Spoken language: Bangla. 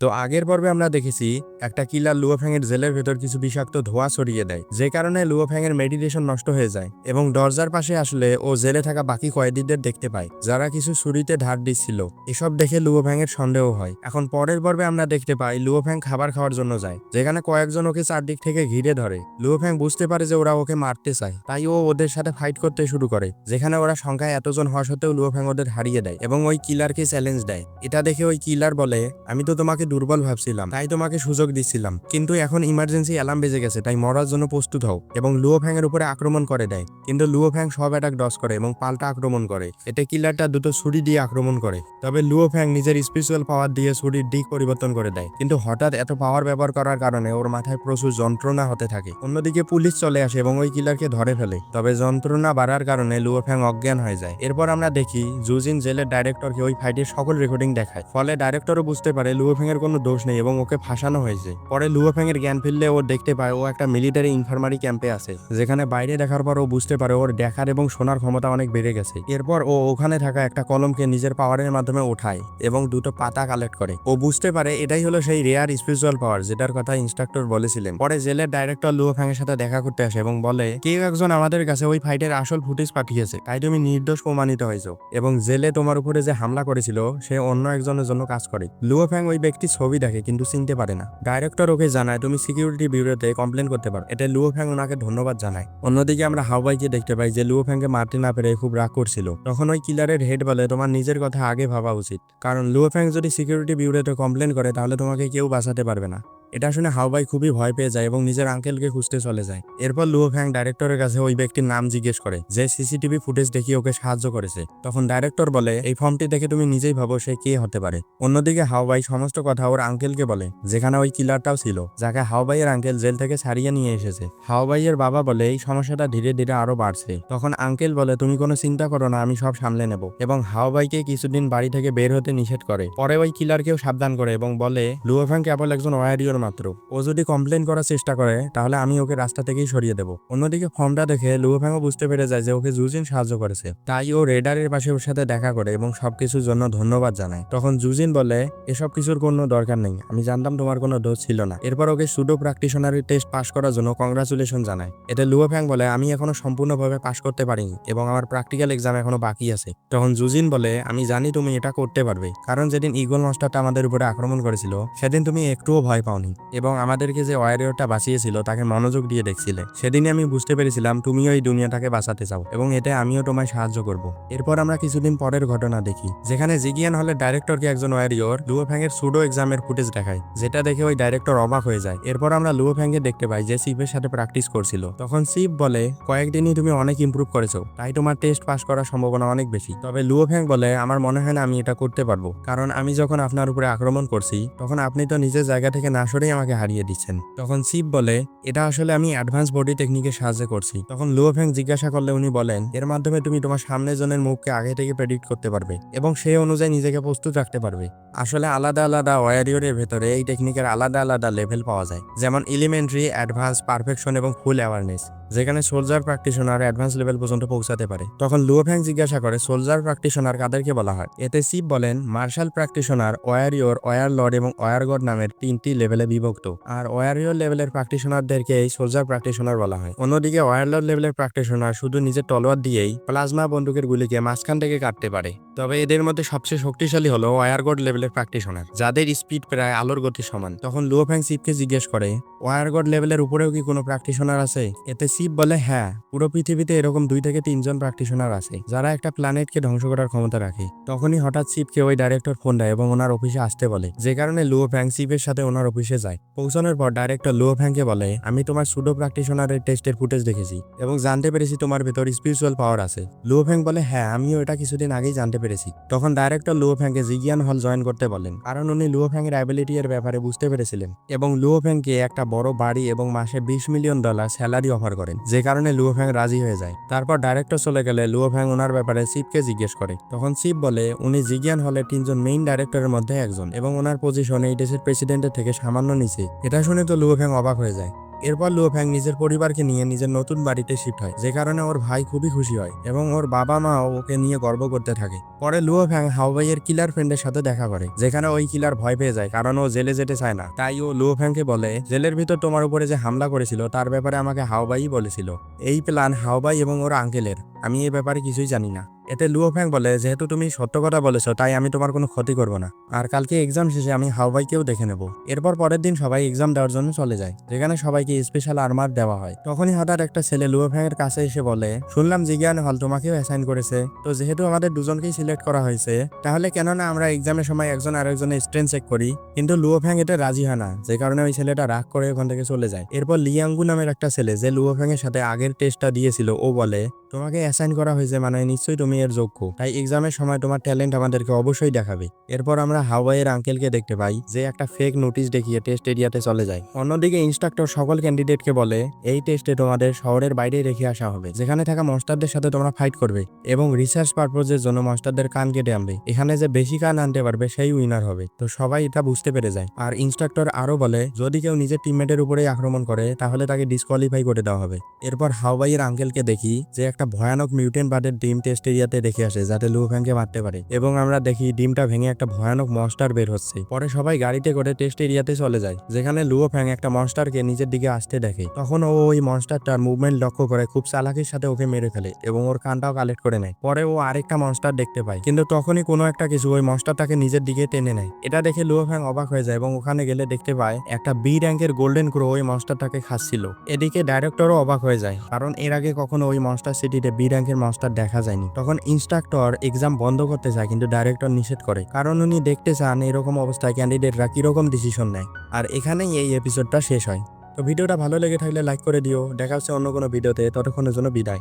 তো আগের পর্বে আমরা দেখেছি, একটা কিলার লুয়োফ্যাংয়ের জেলের ভেতর কিছু বিষাক্ত ধোঁয়া ছড়িয়ে দেয়, যে কারণে লুয়োফ্যাংয়ের মেডিটেশন নষ্ট হয়ে যায় এবং দরজার পাশে আসলে ও জেলে থাকা বাকি কয়েদিদের দেখতে পায়, যারা কিছু ছুরিতে ধার দিচ্ছিল। এসব দেখে লুয়োফ্যাংয়ের সন্দেহ হয়। এখন পরের পর্বে আমরা দেখতে পাই লুয়োফ্যাং খাবার খাওয়ার জন্য যায়, যেখানে কয়েকজন ওকে চারদিক থেকে ঘিরে ধরে। লুয়োফ্যাং বুঝতে পারে যে ওরা ওকে মারতে চায়, তাই ও ওদের সাথে ফাইট করতে শুরু করে, যেখানে ওরা সংখ্যায় এতজন হওয়া সত্ত্বেও লুয়োফ্যাং ওদের হারিয়ে দেয় এবং ওই কিলারকে চ্যালেঞ্জ দেয়। এটা দেখে ওই কিলার বলে, আমি তো তোমাকে দুর্বল ভাবছিলাম, তাই তোমাকে সুযোগ দিচ্ছিলাম। কিন্তু এখন ইমার্জেন্সি অ্যালার্ম বেজে গেছে, তাই মরার জন্য প্রস্তুত হও। এবং লুয়োফ্যাং এর উপরে আক্রমণ করে দেয়। কিন্তু লুয়োফ্যাং সব অ্যাটাক ডস করে এবং পাল্টা আক্রমণ করে। এতে কিলারটা দুটো ছুরি দিয়ে আক্রমণ করে। তবে লুয়োফ্যাং নিজের স্পেশাল পাওয়ার দিয়ে ছুরির দিক পরিবর্তন করে দেয়। কিন্তু হঠাৎ এত পাওয়ার ব্যবহার করার কারণে ওর মাথায় প্রচুর যন্ত্রণা হতে থাকে। অন্যদিকে পুলিশ চলে আসে এবং ওই কিলারকে ধরে ফেলে। তবে যন্ত্রণা বাড়ার কারণে লুয়োফ্যাং অজ্ঞান হয়ে যায়। এরপর আমরা দেখি জুজিন জেলের ডাইরেক্টরকে ওই ফাইটের সকল রেকর্ডিং দেখায়। ফলে ডাইরেক্টরও বুঝতে পারে লুয়োফ্যাং এর কোনো দোষ নেই এবং ওকে ফাঁসানো হয়েছে। পরে লুয়োফ্যাং এর জ্ঞান ফিরলে ও দেখতে পায় ও একটা মিলিটারি ইনফার্মারি ক্যাম্পে আছে, যেখানে বাইরে দেখার পর ও বুঝতে পারে ওর দেখার এবং শোনার ক্ষমতা অনেক বেড়ে গেছে। এরপর ও ওখানে থাকা একটা কলমকে নিজের পাওয়ারের মাধ্যমে ওঠায় এবং দুটো পাতা কালেক্ট করে। ও বুঝতে পারে এটাই হলো সেই রেয়ার স্পিরিচুয়াল পাওয়ার যেটার কথা ইনস্ট্রাক্টর বলেছিলেন। পরে জেলের ডাইরেক্টর লুয়োফ্যাং এর সাথে দেখা করতে আসে এবং বলে, কেউ একজন আমাদের কাছে ওই ফাইটের আসল ফুটেজ পাঠিয়েছে, তাই তুমি নির্দোষ প্রমাণিত হয়েছো এবং জেলে তোমার উপরে যে হামলা করেছিল, সে অন্য একজনের জন্য কাজ করে। লুয়োফ্যাং ওই ব্যক্তির ছবি দেখে, কিন্তু চিনতে পারে না। ডাইরেক্টর ওকে জানায়, তুমি সিকিউরিটি ব্যুরোতে কমপ্লেন করতে পারো। এটা লুয়োফ্যাং ওনাকে ধন্যবাদ জানায়। অন্যদিকে আমরা হাওয়াইকে দেখতে পাই যে লুয়োফ্যাংকে মারতে না পেরে খুব রাগ করছিল। তখন ওই কিলারের হেড বলে, তোমার নিজের কথা আগে ভাবা উচিত। কারণ লুয়োফ্যাং যদি সিকিউরিটি ব্যুরোতে কমপ্লেন করে, তাহলে তোমাকে কেউ বাঁচাতে পারবে না। এটা শুনে হাওবাই খুবই ভয় পেয়ে যায় এবং নিজের আঙ্কেলকে খুঁজতে চলে যায়। এরপর লুও ফ্যাং ডাইরেক্টরের কাছে ওই ব্যক্তির নাম জিজ্ঞেস করে, যে সিসিটিভি ফুটেজ দেখিয়ে ওকে সাহায্য করেছে। তখন ডাইরেক্টর বলে, এই ফর্মটি দেখে তুমি নিজেই ভাবো সে কে হতে পারে। অন্যদিকে হাওবাই সমস্ত কথা ওর আঙ্কেলকে বলে, যেখানে ওই কিলারটাও ছিল, যাকে হাওবাইয়ের আঙ্কেল জেল থেকে ছাড়িয়ে নিয়ে এসেছে। হাওবাইয়ের বাবা বলে, এই সমস্যাটা ধীরে ধীরে আরও বাড়ছে। তখন আঙ্কেল বলে, তুমি কোনো চিন্তা করো না, আমি সব সামলে নেব। এবং হাওবাইকে কিছুদিন বাড়ি থেকে বের হতে নিষেধ করে। পরে ওই কিলারকেও সাবধান করে এবং বলে লুয়োফ্যাং কেবল একজন ওয়ারিয়র মাত্র। ও যদি কমপ্লেন করার চেষ্টা করে, তাহলে আমি ওকে রাস্তা থেকেই সরিয়ে দেবো। অন্যদিকে ফর্মটা দেখে লুয়োফ্যাংও বুঝতে পেরে যায় যে ওকে জুজিন সাহায্য করেছে। তাই ও রেডারের পাশে ওর সাথে দেখা করে এবং সবকিছুর জন্য ধন্যবাদ জানায়। তখন জুজিন বলে, এসব কিছুর কোনো দরকার নেই। আমি জানতাম তোমার কোনো দোষ ছিল না। এরপর okay pseudo practitioner test pass করার জন্য কংগ্রাচুলেশন জানায়। এতে লুয়োফ্যাং বলে, আমি এখনও সম্পূর্ণভাবে পাস করতে পারিনি এবং আমার প্র্যাকটিক্যাল এক্সাম এখনও বাকি আছে। তখন জুজিন বলে, আমি জানি তুমি এটা করতে পারবে। কারণ যেদিন ইগল মাস্টারটা আমাদের উপরে আক্রমণ করেছিল, সেদিন তুমি একটুও ভয় পাওনি। এবং আমাদেরকে যে ওয়ারিয়রটা বাঁচিয়েছিল, তাকে মনোযোগ দিয়ে দেখছিলে। সেদিনই আমি বুঝতে পেরেছিলাম, তুমিও এই দুনিয়াটাকে বাঁচাতে চাও এবং এতে আমিও তোমায় সাহায্য করব। এরপর আমরা কিছুদিন পরের ঘটনা দেখি, যেখানে জিগিয়ান হলে ডাইরেক্টরকে একজন ওয়ারিয়র লুয়োফ্যাংয়ের সুডো এক্সামের ফুটেজ দেখায়, যেটা দেখে ওই ডাইরেক্টর অবাক হয়ে যায়। এরপর আমরা লুয়োফ্যাংকে দেখতে পাই যে সিপের সাথে প্র্যাকটিস করছিল। তখন সিপ বলে, কয়েকদিনই তুমি অনেক ইমপ্রুভ করেছ, তাই তোমার টেস্ট পাস করার সম্ভাবনা অনেক বেশি। তবে লুয়োফ্যাং বলে, আমার মনে হয় না আমি এটা করতে পারব। কারণ আমি যখন আপনার উপরে আক্রমণ করছি, তখন আপনি তো নিজের জায়গা থেকে না সরেই আমাকে হারিয়ে দিচ্ছেন। তখন শিব বলে, এটা আসলে আমি অ্যাডভান্স বডি টেকনিকের সাহায্যে করছি। তখন লুয়োফ্যাং জিজ্ঞাসা করলে উনি বলেন, এর মাধ্যমে তুমি তোমার সামনের জনের মুখকে আগে থেকে প্রেডিক্ট করতে পারবে এবং সেই অনুযায়ী নিজেকে প্রস্তুত রাখতে পারবে। আসলে আলাদা আলাদা ওয়ারিয়রের ভেতরে এই টেকনিকের আলাদা আলাদা লেভেল পাওয়া যায়। যেমন এলিমেন্টারি অ্যাডভান্স পারফেকশন এবং ফুল অ্যাওয়ারনেস যেখানে সোলজার প্র্যাকটিশনার অ্যাডভান্স লেভেল পর্যন্ত পৌঁছাতে পারে। তখন লুয়োফ্যাং জিজ্ঞাসা করে সোলজার প্র্যাকটিশনার কাদেরকে বলা হয়? এতে শিব বলেন marshal practitioner warrior war lord এবং ওয়ার গড নামের তিনটি লেভেলে বিভক্ত। আর ওয়ারিয়র লেভেলের প্র্যাকটিশনারদেরকে এই সোলজার প্র্যাকটিশনার বলা হয়। অন্যদিকে ওয়ারলর্ড লেভেলের প্র্যাকটিশনার শুধু নিজের তলোয়ার দিয়েই প্লাজমা বন্দুকের গুলিকে মাঝখান থেকে কাটতে পারে। তবে এদের মধ্যে সবচেয়ে শক্তিশালী হলো ওয়ারগড লেভেলের প্র্যাকটিশনার যাদের স্পিড প্রায় আলোর গতি সমান। তখন লুয়োফ্যাং শিবকে জিজ্ঞেস করে ওয়ারগড লেভেলের উপরেও কি কোনো প্র্যাকটিশনার আছে? এতে শিব বলে হ্যাঁ পুরো পৃথিবীতে এরকম দুই থেকে তিনজন প্র্যাকটিশনার আছে, যারা একটা প্ল্যানেটকে ধ্বংস করার ক্ষমতা রাখে। তখনই হঠাৎ শিবকে ওই ডাইরেক্টর ফোন দেয় এবং ওনার অফিসে আসতে বলে, যে কারণে লুও ফ্যাং শিবের সাথে ওনার অফিসে যায়। পৌঁছানোর পর ডাইরেক্টর লুও ফ্যাংকে বলে, আমি তোমার সুডো প্র্যাকটিশনারের টেস্টের ফুটেজ দেখেছি এবং জানতে পেরেছি তোমার ভেতর স্পিরিচুয়াল পাওয়ার আছে। লুও ফ্যাং বলে হ্যাঁ আমিও এটা কিছুদিন আগেই জানতে পেরেছি। তখন ডাইরেক্টর লুও ফ্যাংকে জিগিয়ান হল জয়েন করতে বলেন, কারণ উনি লুও ফ্যাংয়ের অ্যাবিলিটি এর ব্যাপারে বুঝতে পেরেছিলেন এবং লুও ফ্যাংকে একটা বড় বাড়ি এবং মাসে বিশ মিলিয়ন ডলার স্যালারি অফার করেন, যে কারণে লুও ফ্যাং রাজি হয়ে যায়। তারপর ডাইরেক্টর চলে গেলে লুও ফ্যাং ওনার ব্যাপারে শিবকে জিজ্ঞেস করে। তখন শিব বলে, উনি জিগিয়ান হলের তিনজন মেইন ডাইরেক্টরের মধ্যে একজন এবং ওনার পজিশন এই দেশের প্রেসিডেন্টের থেকে সামান্য নিচে। এটা শুনে তো লুও ফ্যাং অবাক হয়ে যায়। এরপর লুফ্যাং নিজের পরিবারকে নিয়ে নিজের নতুন বাড়িতে শিফট হয়, যে কারণে ওর ভাই খুবই খুশি হয় এবং ওর বাবা মাও ওকে নিয়ে গর্ব করতে থাকে। পরে লুফ্যাং হাওয়াইয়ের কিলার ফ্রেন্ডের সাথে দেখা করে, যেখানে ওই কিলার ভয় পেয়ে যায় কারণ ও জেলে যেতে চায় না। তাই ও লুফ্যাংকে বলে, জেলের ভিতর তোমার উপরে যে হামলা করেছিল, তার ব্যাপারে আমাকে হাওবাই বলেছিল। এই প্ল্যান হাওবাই এবং ওর আঙ্কেলের আমি এই ব্যাপারে কিছুই জানি না। এতে লুওফ্যাং বলে, যেহেতু তুমি সত্য কথা বলেছ, তাই আমি তোমার কোনো ক্ষতি করব না। আর কালকে এক্সাম শেষে আমি হাওয়াইকেও দেখে নেব। এরপর পরের দিন সবাই এক্সাম দেওয়ার জন্য চলে যায়, যেখানে সবাইকে স্পেশাল আর্মার দেওয়া হয়। তখনই হঠাৎ একটা ছেলে লুওফ্যাং এর কাছে এসে বলে, শুনলাম জিজ্ঞান হল তোমাকেও অ্যাসাইন করেছে। তো যেহেতু আমাদের দুজনকেই সিলেক্ট করা হয়েছে, তাহলে কেন না আমরা এক্সামের সময় একজন আরেকজনের স্ট্রেন চেক করি। কিন্তু লুওফ্যাং এটা রাজি হয় না, যে কারণে ওই ছেলেটা রাগ করে ওখান থেকে চলে যায়। এরপর লিয়াঙ্গু নামের একটা ছেলে, যে লুওফ্যাং এর সাথে আগের টেস্টটা দিয়েছিল, ও বলে তোমাকে অ্যাসাইন করা হয়েছে মানে নিশ্চয়ই তুমি এর যোগ্য। তাই এক্সামের সময় তোমার ট্যালেন্ট আমাদেরকে অবশ্যই দেখাবে। এরপর আমরা হাওয়াইয়ের আঙ্কেলকে দেখতে পাই, যে একটা ফেক নোটিশ দেখিয়ে টেস্ট এরিয়াতে চলে যায়। অন্যদিকে ইনস্ট্রাক্টর সকল ক্যান্ডিডেটকে বলে, এই টেস্টে তোমাদের শহরের বাইরে রেখে আসা হবে। যেখানে থাকা মনস্টারদের সাথে তোমরা ফাইট করবে এবং রিসার্চ পারপোজের জন্য মনস্টারদের কান কেটে আনবে। এখানে যে বেশি কান আনতে পারবে, সেই উইনার হবে। তো সবাই এটা বুঝতে পেরে যায়। আর ইনস্ট্রাক্টর আরও বলে, যদি কেউ নিজের টিমমেটের উপরেই আক্রমণ করে, তাহলে তাকে ডিসকোয়ালিফাই করে দেওয়া হবে। এরপর হাওয়াইয়ের আঙ্কেলকে দেখি, যে ভয়ানক মিউটেন্ট বার্ডের ডিম টেস্ট এরিয়াতে রেখে আসে, যাতে লু ফ্যাংকে মারতে পারে। এবং আমরা দেখি ডিমটা ভেঙে একটা ভয়ানক মনস্টার বের হচ্ছে। পরে সবাই গাড়িতে করে টেস্ট এরিয়াতে চলে যায়, যেখানে লুও ফ্যাং একটা মনস্টারকে নিজের দিকে আসতে দেখে। তখন ও ওই মনস্টারটার মুভমেন্ট লক্ষ্য করে খুব চালাকির সাথে ওকে মেরে ফেলে এবং ওর কানটাও কালেক্ট করে নেয়। পরে ও আরেকটা মনস্টার দেখতে পায়, কিন্তু তখনই কোনো একটা কিছু ওই মনস্টারটাকে নিজের দিকে টেনে নেয়। এটা দেখে লুও ফ্যাং অবাক হয়ে যায় এবং ওখানে গেলে দেখতে পায়, একটা বি র্যাঙ্কের গোল্ডেন ক্রো ওই মনস্টারটাকে খাচ্ছিল। এদিকে ডাইরেক্টরও অবাক হয়ে যায়, কারণ এর আগে কখনো ওই মনস্টার সিটিতে বি র্যাঙ্কের মাস্টার দেখা যায়নি। তখন ইনস্ট্রাক্টর এক্সাম বন্ধ করতে চায় কিন্তু ডাইরেক্টর নিষেধ করে। কারণ উনি দেখতে চান এরকম অবস্থায় ক্যান্ডিডেটরা কীরকম ডিসিশন নেয়। আর এখানেই এই এপিসোডটা শেষ হয়। তো ভিডিওটা ভালো লেগে থাকলে লাইক করে দিও। দেখা হচ্ছে অন্য কোনো ভিডিওতে ততক্ষণের জন্য বিদায়।